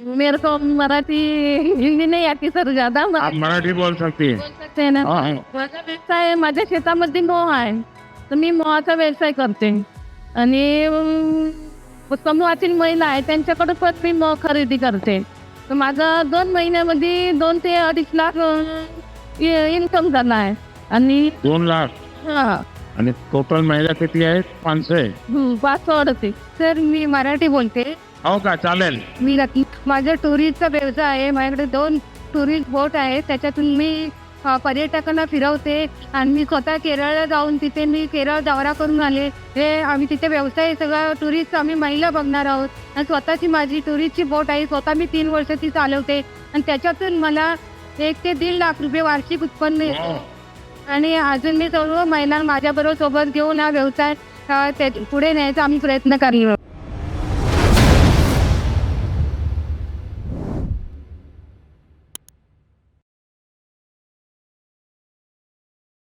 मेरे को मराठी हिंदी नहीं आती सर ज्यादा आप मराठी मराठी बोल सकती है। बोल सकते हैं ना? हाँ, हाँ. माझा व्यवसाय माझ्या शेतामध्ये मोह आहे. तर मी मोहाचा व्यवसाय करते. आणि अं, समूहातील महिला आहे त्यांच्याकडून पण मी मोह खरेदी करते. तर माझा दोन महिन्यामध्ये दोन ते अडीच लाख इन्कम झाला आहे. आणि दोन लाख? हा. आणि टोटल महिला किती आहेत? पाचशे? हं, पाच सर मी मराठी बोलते. हो का? चालेल. मी नक्की माझा टुरिस्टचा व्यवसाय आहे. माझ्याकडे दोन टुरिस्ट बोट आहेत. त्याच्यातून मी पर्यटकांना फिरवते आणि मी स्वतः केरळला जाऊन तिथे मी केरळ दौरा करून आले. हे आम्ही तिथे व्यवसाय सगळा टुरिस्ट आम्ही महिला बघणार आहोत. आणि स्वतःची माझी टुरिस्टची बोट आहे. स्वतः मी तीन वर्ष ती चालवते. आणि त्याच्यातून मला एक ते दीड लाख रुपये वार्षिक उत्पन्न येतं. आणि अजून मी सर्व महिला माझ्याबरोबर सोबत घेऊन हा व्यवसाय ते पुढे न्यायचा आम्ही प्रयत्न करणार